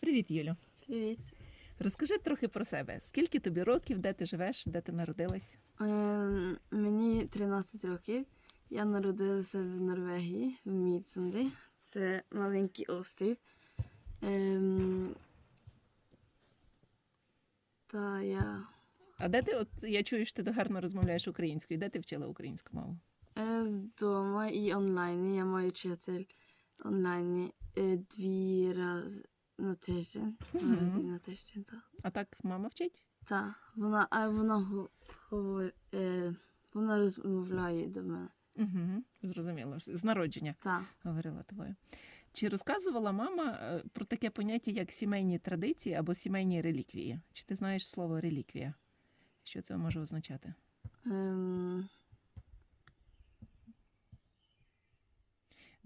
Привіт, Юлю. Привіт. Розкажи трохи про себе. Скільки тобі років, де ти живеш, де ти народилась? Ем, мені 13 років. Я народилася в Норвегії, в Мідсунді. Це маленький острів. Ем, та я А де ти, от я чую, що ти гарно розмовляєш українською. Де ти вчила українську мову? е, вдома і онлайн. Я маю вчитель онлайн е, дві рази на тиждень. Два Мгм. рази на тиждень, так. А так мама вчить? Та, вона, а вона го- говор, е, вона розмовляє до мене. Угу. Зрозуміло. З народження Так. говорила тобою. Чи розказувала мама е, про таке поняття, як сімейні традиції або сімейні реліквії? Чи ти знаєш слово реліквія? Що це може означати? Ем,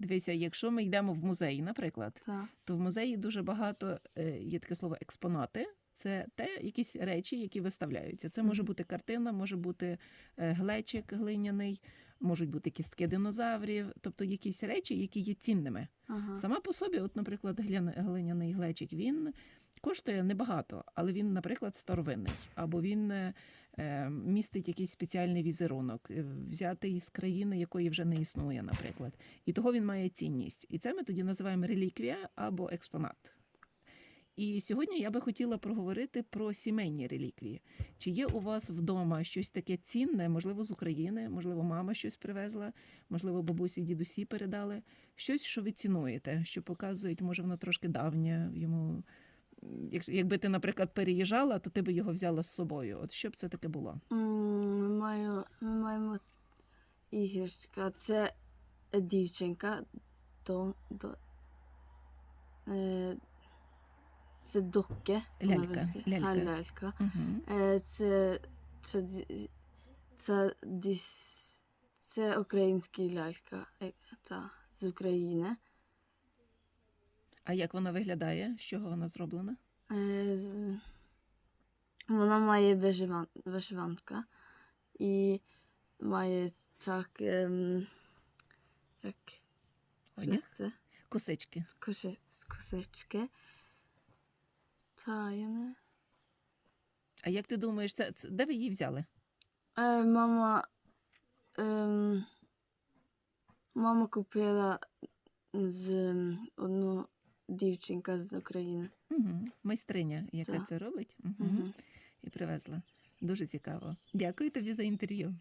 Дивися, якщо ми йдемо в музей, наприклад, та. то в музеї дуже багато е, є таке слово експонати. Це те, якісь речі, які виставляються. Це може бути картина, може бути е, глечик глиняний, можуть бути кістки динозаврів, тобто якісь речі, які є цінними. Ага. Сама по собі, от, наприклад, глиняний глечик, він коштує небагато, але він, наприклад, старовинний, або він е, містить якийсь спеціальний візерунок, е, взятий з країни, якої вже не існує, наприклад. І того він має цінність. І це ми тоді називаємо реліквія або експонат. І сьогодні я би хотіла проговорити про сімейні реліквії. Чи є у вас вдома щось таке цінне, можливо, з України, можливо, мама щось привезла, можливо, бабусі, дідусі передали, щось, що ви цінуєте, що показують, може, воно трошки давнє йому. Як- Якби ти, наприклад, переїжджала, то ти би його взяла з собою. От що б це таке було? Ми, маю, ми маємо іграшка. Це дівчинка. До, до, е, це доки. Лялька, лялька. Та лялька. Угу. Е, це, траді- це, діс, це українська лялька. Е, та, з України. А як вона виглядає? З чого вона зроблена? Е, Вона має вишиван, вишиванка і має так, ем, як Одяг? це, Косички. коши- з косички. Та, я не. А як ти думаєш, це, це де ви її взяли? Е, мама, ем, мама купила з одну дівчинка з України. Угу. Майстриня, яка Так. це робить, угу. угу. і привезла. Дуже цікаво. Дякую тобі за інтерв'ю.